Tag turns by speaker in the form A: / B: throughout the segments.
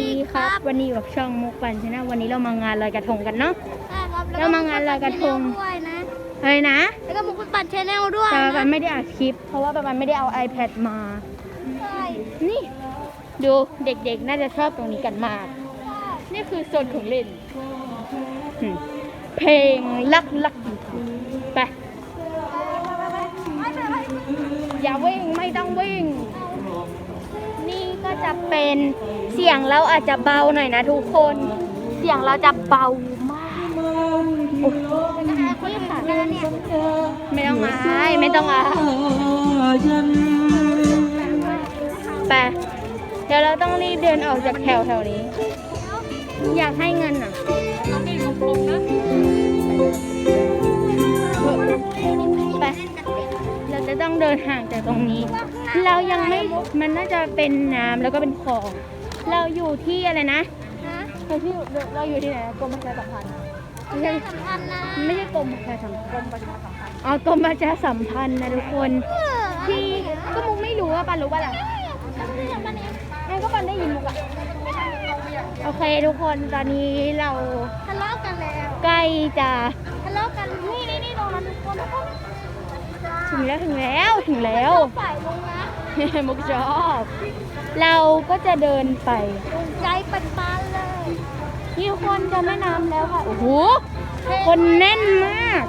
A: ดีครับ วันนี้อยู่กับช่องมุกปันชนะ วันนี้เรามางานลอยกระทงกันเนาะ
B: ใช่ครับ
A: แล้วมางานลอยกระทง
B: ด้วยนะ
A: เฮ้ยนะ
B: แล้วก็มุกปัดชแนลด้วย
A: แต่
B: นะ
A: ปันไม่ได้อัดคลิป เพราะว่าปันไม่ได้เอา iPad มา
B: ใช่
A: นี่ ดูเด็กๆ น่าจะชอบตรงนี้กันมาก นี่คือโซนของเล่นอืมเพลงลักลักไปอย่าวิ่งไม่ต้องวิ่งนี่ก็ จะเป็นเสียงเราอาจจะเบาหน่อยนะทุกคน เสียงเราจะเบามากโอ้โหนี่ค่ะไม่ต้องอายไม่ต้องอายไปเดี๋ยวเราต้องรีบเดินออกจากแถวแถวนี้ อยากให้เงินอะไปเราจะต้องเดินห่างจากตรงนี้ เรายังไม่ มันน่าจะเป็นน้ำแล้วก็เป็นคลอง เราอยู่ที่อะไรนะ
B: ฮะ
A: เราที่เราอยู่ที่ไหนนะกรมประชาสัมพันธ์ ไม่ใช่
B: สำคัญนะ
A: ไม่ใช่กรมประชาสัมพันธ์ กรมประชาสัมพันธ์ อ๋อกรมประชาสัมพันธ์นะทุกคน ที่ก็มุกไม่รู้ว่าปันรู้ป่ะล่ะงั้นก็ปันได้ยินมุกอะโอเคทุกคนตอนนี้เรา
B: ทะเลาะกันแล้ว
A: ใกล้จะ
B: ทะเลาะกัน นี่นี่นี่ตรงนั้นทุกคนทุกคน
A: ถึงแล้วถึงแล้วถึงแล้ว
B: ฝ่ายลงนะ
A: มุกชอบ เราก็จะเดินไป
B: ลงใจเป็นปานเลย
A: นี่คนจะแม่น้ำแล้วค่ะโอ้โหคนแน่นมาก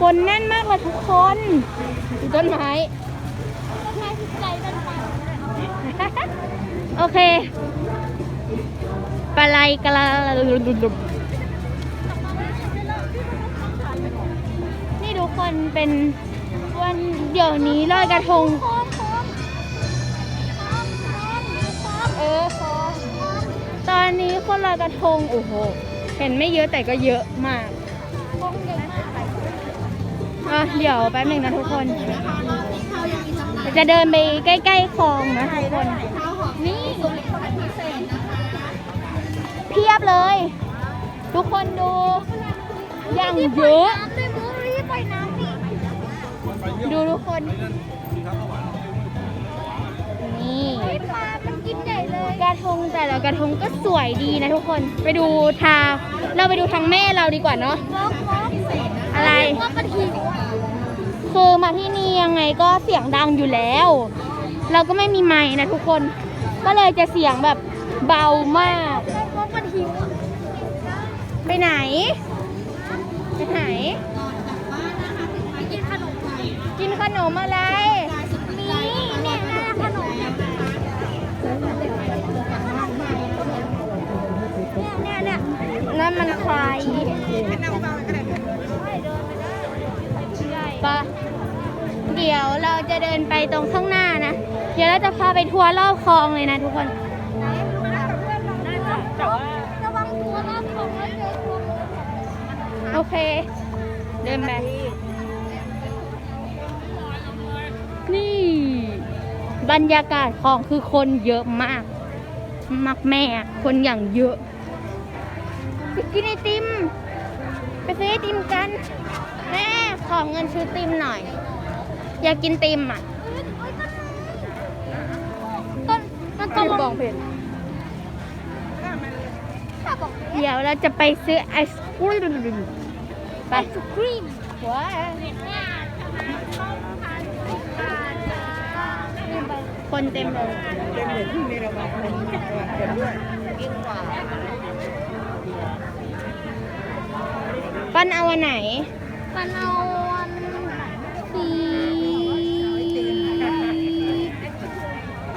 A: คนแน่นมากเลยทุกคนดูต้นไม้
B: ก็แค่ใจเป็นปาน
A: โอเคปลาไหลกระนี่ทุกคนเป็น วันเดี๋ยวนี้ลอยกระทง เออตอนนี้คนลอยกระทงโอ้โห เห็นไม่เยอะแต่ก็เยอะมาก
B: เก่งมาก
A: อะเดี๋ยวแป๊บหนึ่งนะทุกคน จะเดินไปใกล้ๆคลองนะทุกคน นี่เพียบเลย ทุกคนดูอย่างเยอะ
B: ดู
A: ทุกคน นี่
B: ปลามันกินใหญ่เลย
A: กระทงแต่ละกระทงก็สวยดีนะทุกคน ไปดูทางเราไปดูทางแม่เราดีกว่าเนาะ
B: ร้ออง
A: อะไร
B: ว่ามันหิวอะ
A: คือมาที่นี่ยังไงก็เสียงดังอยู่แล้ว เราก็ไม่มีไม้นะทุกคน ก็เลยจะเสียงแบบเบามาก
B: ว่ามันหิวอะ
A: ไปไหน ไปไหน
B: ขนม
A: อะไร
B: มีเนี่ยแม่ขนมเนี่ยเนี่ยเนี่ย
A: นั่นมันใครปะเดี๋ยวเราจะเดินไปตรงข้างหน้านะ เดี๋ยวเราจะพาไปทัวร์รอบคลองเลยนะทุกคน
B: ระวังตัวรอบของแล้วเจอตัว
A: โอเค เดินไป บรรยากาศคลองคือคนเยอะมาก มากแม่คนอย่างเยอะไปกินไอติม ไปซื้อไอติมกัน แม่ขอเงินซื้อติมหน่อย อยากกินติมอะ
B: ต้นต้นต้น
A: บองเพนเดี๋ยวเราจะไปซื้อไอศครีมไป
B: ไอศครีม
A: ว้า คนเต็มเลยเต็
B: มเลยที่มีระบาดคนเต็ม
A: ด้วยปั้นเอาอันไหน
B: มันเอาอันสี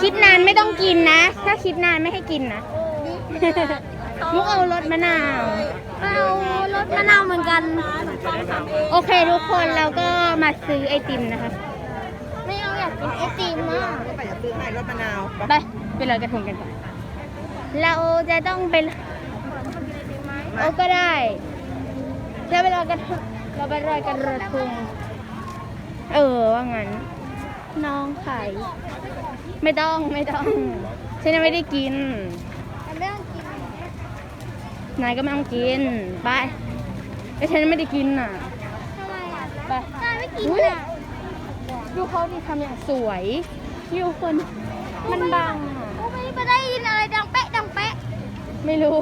A: คิดนานไม่ต้องกินนะ ถ้าคิดนานไม่ให้กินนะ มุกเอารสมะนาว
B: เอารสมะนาวเหมือนกัน
A: โอเคทุกคนเราก็มาซื้อไอติมนะคะ
B: ไม่เอาอยากกินไอติมอะ
C: ก็ไปจะซื้อให้รถมะนาว
A: ไปไปลอยกระทงกันก่อนเราจะต้องไปโอ้ก็ได้จะไปลอยกระทงเราไปลอยกระทงเออว่างั้น น้องไข่ไม่ต้องไม่ต้องฉันยังไม่ได้กิน
B: แต่ไม่ต้องกิน
A: นายก็ไม่ต้องกินไปแต่ฉันไม่ได้กินน่ะ
B: ทำไมอะ
A: ไป
B: ถ้าไม่กิน
A: อุ๊ย
B: อะ
A: ดูเขาดิทำอย่างสวยอยู่คนมันบังอะ
B: กูไม่ได้ยินอะไรดังเป๊ะดังเป๊ะ
A: ไม่รู้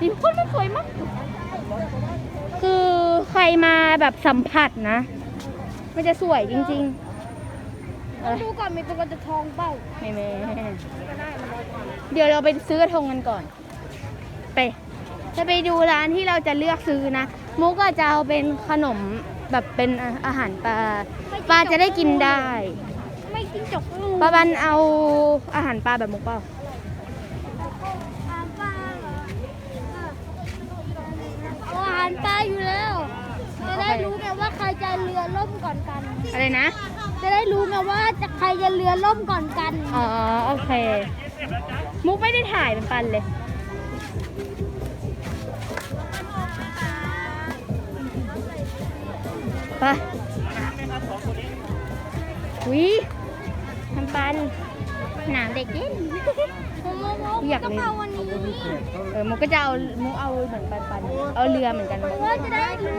A: นี่ทุกคนมันสวยมาก คือใครมาแบบสัมผัสนะ มันจะสวยจริงๆเอ้ย
B: ดูก่อนมีตัวกระทองเปล่า
A: ไม่แม่เดี๋ยวเราไปซื้อกระทงกันก่อน ไป จะไปดูร้านที่เราจะเลือกซื้อนะ มุกก็จะเอาเป็นขนม แบบเป็นอาหารปลาปลาจะได้กินได้
B: ไม่กินจกลูก
A: ปลาบันเอาอาหารปลาแบบมุกเปล่า
B: อาหารปลาเหรอเอาอาหารปลาอยู่แล้วจะได้รู้ไงว่าใครจะเรือล่มก่อนกัน
A: อะไรนะ
B: จะได้รู้ไงว่าจะใครจะเรือล่มก่อนกัน
A: อ๋อ โอเค มุกไม่ได้ถ่ายเป็นปันเลย ไปวิทำปันหนามเด็กเล่น
B: โมโมโม
A: อยาก
B: ต้อง
A: เล่น
B: เอาวันนี้
A: เออมุกก็จะเอามุกเอาเหมือนปันปันเอาเรือเหมือนกัน
B: ว่าจะได้รู้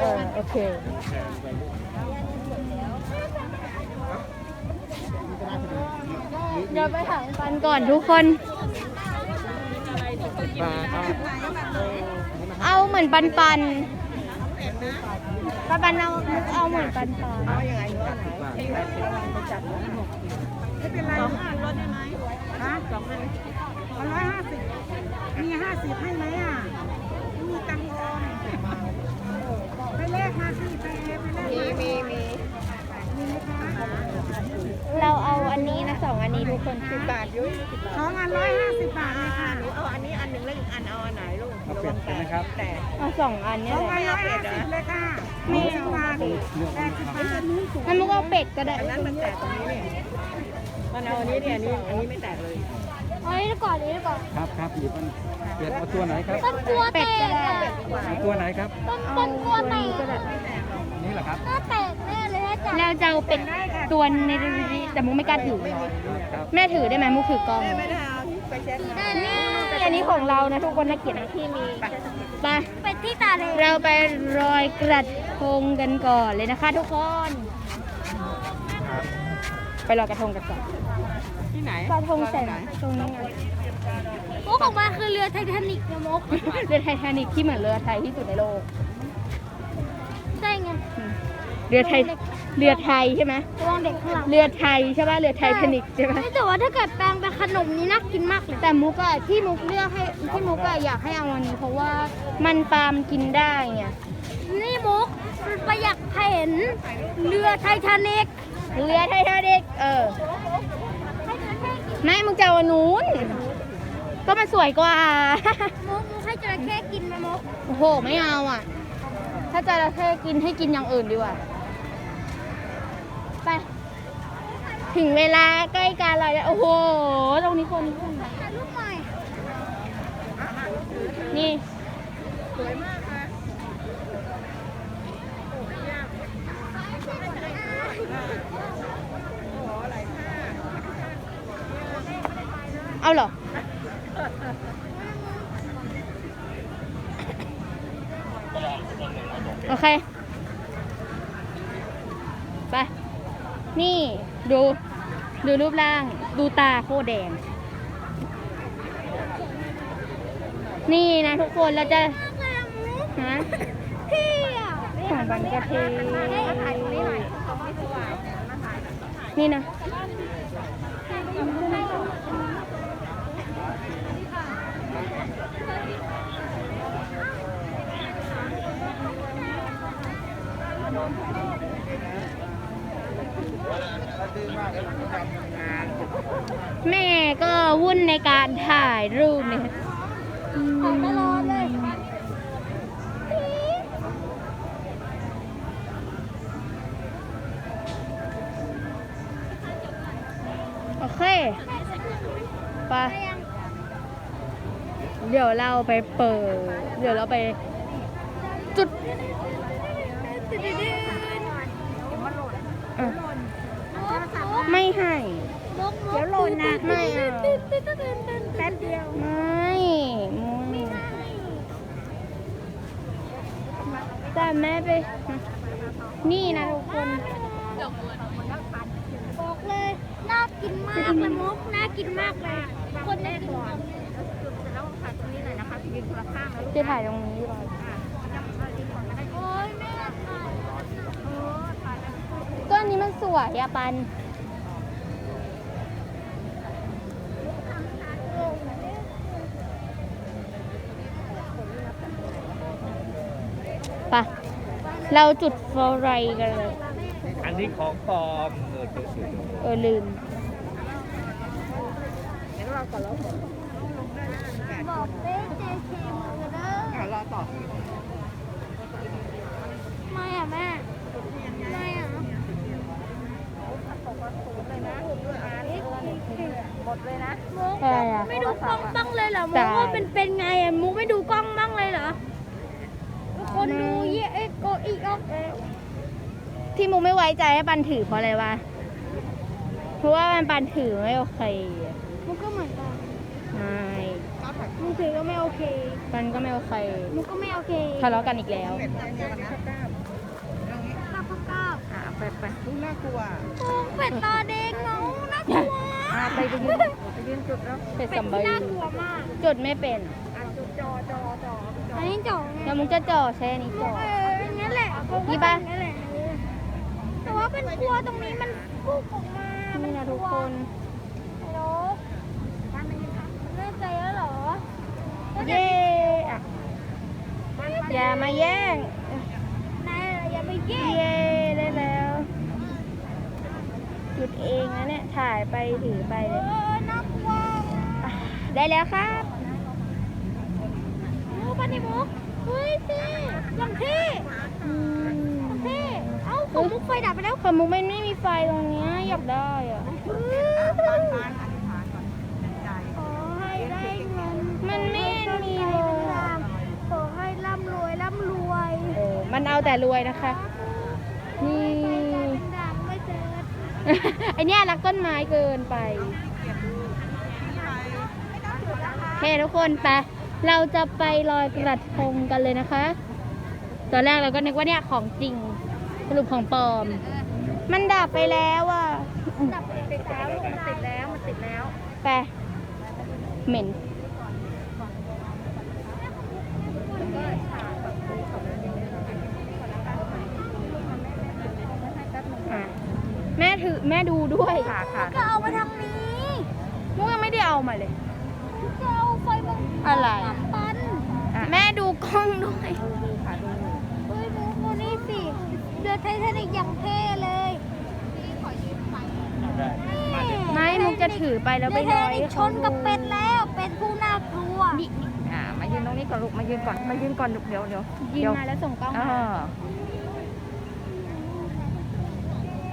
A: เออโอเคเดี๋ยวไปถามปันก่อนทุกคน เอาเหมือนปันปันปันปันเอาเอาเหมือนปันปัน
C: ไม่เป็นไรสองอันลดได้ไหมฮะสองอันเอาร้อยห้าสิบมีห้าสิบให้ไหมอะไม่มีตังค์ทอนไปเลขมาสิไปเลขไปเลขมีมีมีมีไหมคะ
A: เราเอาอันนี้นะสองอันนี้ทุกคนสิบบาท
C: สองอันร้อยห้าสิบบาทเลยค่ะ
D: เอาอันนี้อันหนึ่งแล้วอีกอันเอาอันไหนลูก
E: เอาเป็ดใช่ไหมครับ
D: แต่
A: เอาสองอัน
C: ส
A: เนี่ย
C: อง
A: แห
C: อั
A: ละ
C: นร้อยห้าสิบเลยค่ะไม่สิบบาทแปดสิบบาท
A: งั้นมุกเอาเป็ดก็ได้
D: อันนั้นมันแตกตรงนี้เนี่ยมันเอาอันนี้เนี่ยอันนี้อันนี้ไม่แตกเลย
B: เอาอันนี้ก่อนอันนี้ก่อน
E: ครับครับหยิบมันเปลี่ยนเอาตัวไหนครับ
B: ต้นกลัวแต
A: เป็ด
B: ก
A: ก็ได้
B: อะ
E: เอาตัวไหนครับ
B: ต้นต้นกลัวแตก
A: ก็ได้
E: นี่แหละครับ
B: หน้าแตกแน่เลยนะจ๊ะ
A: เราจะเอาเป็ดตัวในนี้แต่มุกไม่กล้าถือ
E: ครับ
A: แม่ถือได้ไหมมุกถือกล้อง
D: ไม่ได้เอาไปเช็ด
B: ได้แน่
A: นี่อันนี้ของเรานะทุกคนน่าเกลียดนะที่มีไป
B: เป็ดที่ตาเลย
A: เราไปรอยกระทงกันก่อนเลยนะคะทุกคน ไปลอยกระทงกันก่อน
D: ที่ไหน
A: กระทงแสงตรงนี้ไง
B: โอ้ของมันคือเรือไททานิกนะมก
A: เรือไททานิกที่เหมือนเรือไทยที่สุดในโลก
B: ใช่ไง
A: เรือไทย เรือไทยใช่ไหม
B: ระวังเด็กข้างหลัง
A: เรือไทยใช่ป่ะเรือไททานิกใช่ไหม
B: แต่ว่าถ้าเกิดแปลงเป็นขนมนี่น่ากินมากเลย
A: แต่มุกอะที่มุกเลือกให้ที่มุกอะอยากให้เอาอันนี้เพราะว่ามันปลามนกินได้ไง
B: นี่มุกไปอยากเห็นเรือไททานิก
A: เรือไททานิกเออไม่มุกจะเอาอันนู้นก็มันสวยกว่า
B: มุกมุกให้จระเข้กินไหมมุก
A: โอ้โหไม่เอาอะ ถ้าจระเข้กินให้กินอย่างอื่นดีกว่า ไป ถึงเวลาใกล้การลอยแล้วโอ้โห ตรงนี้คนขึ้น
B: ถ่ายรูปหน่อย
A: นี่เอาเหรอโอเค ไป นี่ดูดูรูปร่าง ดูตาโคตรแดง นี่นะทุกคนเราจะฮะ
B: พี่อะ
A: ของบันกะเทนี่นะ แม่ก็วุ่นในการถ่ายรูปเนี่ย
B: ขอตลอดเลย
A: โอเค ไป เดี๋ยวเราไปเปิด เดี๋ยวเราไปจุดอะ ไม่ให้
B: มุกมุกเดี๋ยวหล่นนะ
A: ไม่เอา
B: แป๊บเดียว
A: ไม่ไม่แต่แม่ไป นี่นะทุกคน
B: บอกเลยน่าอบกินมากเลยมุกน่ากินมากเลย คนน่ากินมาก
A: จะถ่ายตรงนี้ดีกว่า
B: โอ้ยแม่ค่ะ
A: ก็อันนี้มันสวยอะปัน ปะเราจุดไฟกันเลย
E: อันนี้ของปลอมเออดูสิ
A: เออลืม
B: บอกเต้เจเคมือเด้อ
C: รอต่อ
B: ไม่อะแม่ไม่อะ
C: หมดเลยนะ
B: มุก
A: อะไรอะ
B: ไม่ดูกล้องบ้างเลยเหรอมุ
A: ใช่
B: กว่าเป็นเป็นไงอะมุกไม่ดูกล้องบ้างเลยเหรอ คนดูเยอะเอ็กโกอีกออกเอว
A: ที่มุกไม่ไว้ใจให้ปันถือเพราะอะไรวะ เพราะว่ามันปันถือไม่โอเคอะ
B: มุกก็เหมือนกัน
A: ไม่
B: มุกถือก็ไม่โอเค
A: ปันก็ไม่โอเค
B: มุกก็ไม่โอเค
A: ทะเลาะกันอีกแล้ว
B: ก้าวก้าว
A: อะไปไป
C: ดูน่ากลัว
B: โอ้เป็ดตาแดงเงาน่ากลัว
A: อะไปไปยืนไปยืนจุดแล้วเป็ด
B: เป็ด
A: สัมบา
B: ที่
A: รี
B: น่ากลัวมาก
A: จุดไม่เป็น
B: อั นนี้จ่อไง
A: แล้วมุกจะจ่อใช้อันนี้
B: มุ
A: จ่
B: ก
A: อ
B: เอออย่างนั้นแหละเขาก็
A: นี่ปะ
B: ทำอย่างนั้นแหละเออแต่ว่าเป็นครัวตรงนี้มันพุกออกมา
A: นี่นะทุกคน
B: ฮัลโหลแน่ใจแล้วเหรอ
A: เย่อะอย่ามาแย่ง
B: นายอย่าไปแย่
A: เย่ได้แล้วหยุดเองนะเนี่ยถ่ายไปถือไป
B: เอ
A: เลย
B: อน่ากลัว
A: อะได้แล้วครับ
B: โอ้ปานิมุกเฮ้ยพี่ยังพี่
A: อืม
B: พี่เอ้าผมมุกไฟดับไปแล้ว
A: ของมุกมันไม่มีไฟตรงเนี้ยอยากได้อะ
B: ขอให้ได้เงิน
A: มันไม่มีเลย
B: ขอให้ร่ำรวยร่ำรวย
A: เออมันเอาแต่รวยนะคะนี่
B: ดังไม่เจอ
A: ไอเนี้ยรักต้นไม้เกินไปโอเคทุกคนไป เราจะไปลอยกระทงกันเลยนะคะ ตอนแรกเราก็นึกว่าเนี่ยของจริงสรุปของปลอม มันดับไปแล้วอะ
B: ดับติดแล้วลูกมันติดแล้วมันติดแล้ว
A: ไปเหม็นอะแม่ถือแม่ดูด้วย
C: ค่ะค่ะ
B: ก็เอามาทางนี้
A: มุกยังไม่ได้เอามาเลย
B: ก็เอาไฟมา
A: อะไร
B: ปัน
A: แม่ดูกล้องด้วย
B: เฮ้ยมุกโมนี่สิเรือไททานิกอย่างเท่เลยนี่
A: ไม่มุกจะถือไปแล้วไป
B: เรือ
A: ล
B: ไท
A: อย
B: ทานิก
A: ให้
B: ช
A: เขา
B: น
A: ดู
B: กับเป็ดแล้วเป็ดผู้น่ากลัว
A: นี่นี่
C: อ่ามายืนตรงนี้ก่อนลูกมายืนก่อนมายืนก่อนลูกเดี๋ยวเดี๋ยว
A: ยิง
C: เดี๋ยว
A: มาแล้วส่งกล้อง
C: เอ
A: มา
C: อ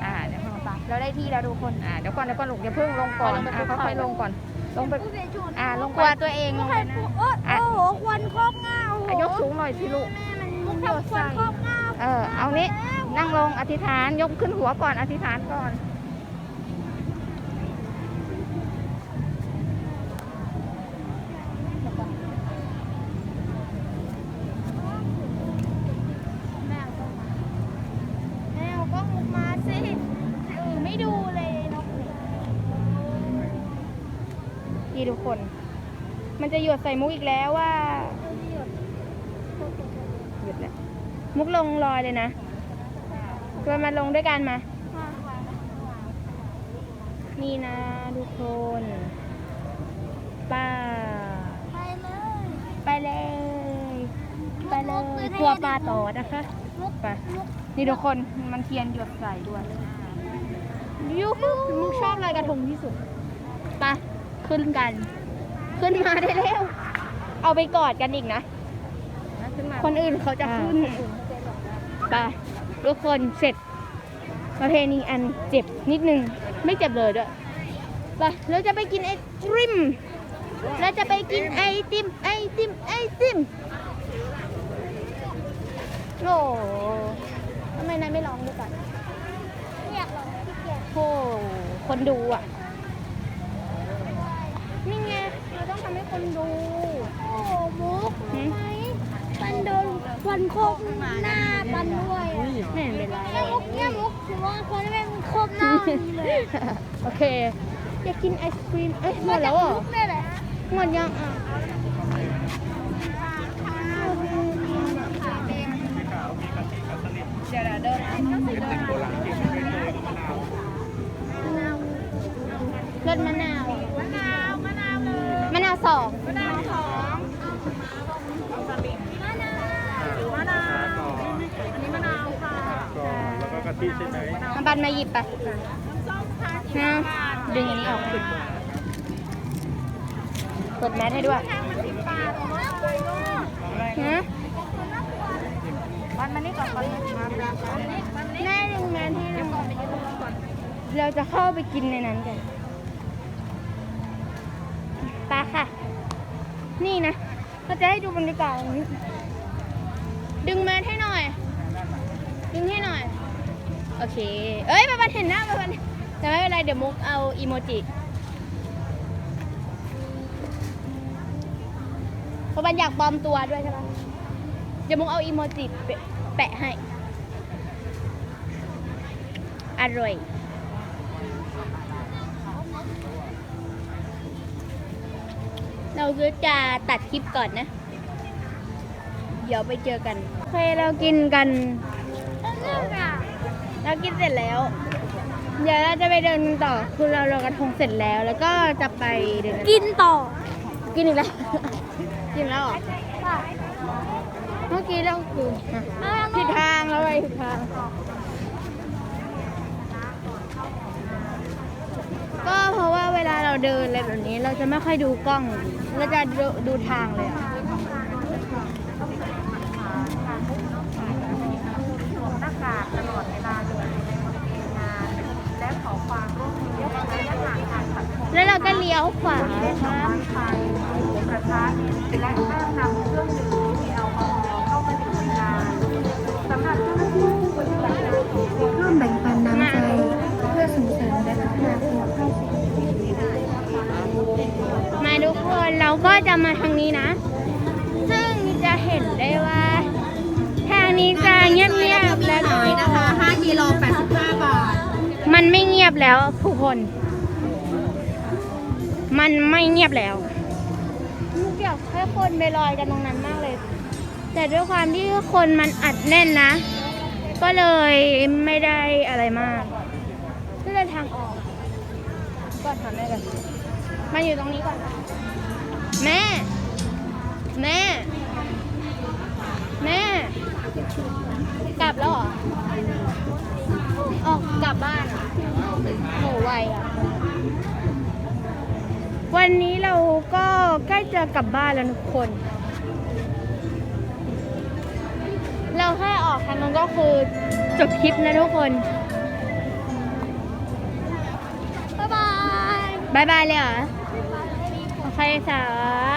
C: อ่าเดี๋ยวลงไป
A: เราได้ที่แล้วทุกคน
C: อ่าเดี๋ยวก่อนเดี๋ยวก่อนลูกเดี๋ยวเพิ่งลงก่อน
A: ลงไป
C: อ่า
A: ภูเขา
C: ค่อยๆลงก่อน ลงไป
B: ผู้เสียชน
C: อ่าลง
A: ก
C: ไป
A: ลัวตัวเองลง
B: ใคร
A: ไปนะ
B: พูดโอ้โอ้โหควันครอบงาโอ้โห
C: อะยกสูงหน่อยสิลูก
B: มุกทำควันครอบงา
C: เออเอานี้นั่งลงอธิษฐานยกขึ้นหัวก่อนอธิษฐานก่อน
A: แม่เอากล้องมุกมาสิเออไม่ดูเลยนก นี่ทุกคน มันจะหยดใส่มุกอีกแล้วว่าหยุดแล้วมุกลงลอยเลยนะชวนมาลงด้วยกันมา นี่นะทุกคนป้า
B: ไปเลย
A: ไปเลย ไปเลยกลัวปลาต่อนะคะ
B: มุก
A: ไปนี่ทุกคนมันเทียนหยดใส่ด้วยยูมุกชอบลอยกระทงที่สุด ขึ้นกัน ขึ้นมาได้แล้วเอาไปกอดกันอีกนะ คนอื่นเขาจะขึ้นไปทุกคนเสร็จประเพณีอันเจ็บนิดนึง ไม่เจ็บเลยด้วยไปเราจะไปกินไอติมเราจะไปกินไอติม ไอติม ไอติมโอ้ทำไมนายไม่ร้องด้วยกัน
B: อยากลองที่เกียจ
A: โอ้คนดูอะ นี่ไง เราต้องทำให้คนดู
B: โอ้โหมุกรู้ไหมปันโดนควันครอบหน้าปันด้วยอะ
A: ไม่เห็นเป็นไร
B: เนี่ยมุกเนี่ยมุกถือว่าคนที่เป็นครอบหน้าอย่างนี้เลย
A: โอเค อยากกินไอศครีม เอ้ยหมดแล้วเหรอ
B: นี่แหละ
A: หมดยังอะเดี๋ยวเดิน
E: เป็นโบราณจริงไม่เคยกับมะนาว
A: รสมะนาว
C: มะนาว
A: สอง
C: มะนาวสองมะนาวอันนี้มะนาวค่ะ
E: ก่อนแล้วก็กะทิใช่ไหม
A: มาบันมาหยิบไป
C: ส้มค่ะ
A: นะดึงอันนี้ออกเปิดแมสให้ด้วย
C: มันสิบบาท
A: นะ
C: บันมานี่ก่อนวันแม่
A: ดึงแมสให้เราจะเข้าไปกินในนั้นกัน ปค่ะ นี่นะเราจะให้ดูบรรยากาศอย่าดึงแมสให้หน่อย ดึงให้หน่อย โอเค เอ้ยมาบันเห็นหน้ามาบันแต่ไม่เป็นไร เดี๋ยวมุกเอาอีโมจิเพราะบันอยากปลอมตัวด้วยใช่ปะเดี๋ยวมุกเอาอีโมจิแปแปะให้ อร่อย เราก็จะตัดคลิปก่อนนะ เดี๋ยวไปเจอกันโอเคเรากินกัน เรากินเสร็จแล้ว เดี๋ยวเราจะไปเดินต่อ คือเราลอยกระทงเสร็จแล้ว แล้วก็จะไปเดิน
B: กินต่อ
A: กินอีกแล้ว กินแล้วเหรอเมื่อกี้เราคืออะผิดทางเราไปผิดทาง เวลาเราเดินอะไรแบบนี้ เราจะไม่ค่อยดูกล้อง เราจะดูดูทางเลยอะ
C: สวมหน้ากากตลอดเวลาเลยในบริเวณงานและขอความร่วมมือในระยะห่างทางสังคม
A: แล้วเราก็เลี้ยวขวาครับ
C: ไฟกระทะและห้ามนำ
A: ก็จะมาทางนี้นะ ซึ่งจะเห็นได้ว่า ทางนี้จะเงียบๆแล้ว
F: น้อยนะคะ5กิโล85 บาท
A: มันไม่เงียบแล้วผู้คน มันไม่เงียบแล้วลูกอยากให้คนไปลอยกันตรงนั้นมากเลย แต่ด้วยความที่คนมันอัดแน่นนะ ก็เลยไม่ได้อะไรมากก็เลยทางออกก่อนถามแม่กันมาอยู่ตรงนี้ก่อน แม่ แม่ แม่ กลับแล้วเหรอ ออกกลับบ้านอะโหไวอะ วันนี้เราก็ใกล้จะกลับบ้านแล้วทุกคน เราแค่ออกทางนั้นก็คือจบคลิปนะทุกคน บ๊ายบาย บ๊ายบายเลยเหรอ โอเคสาม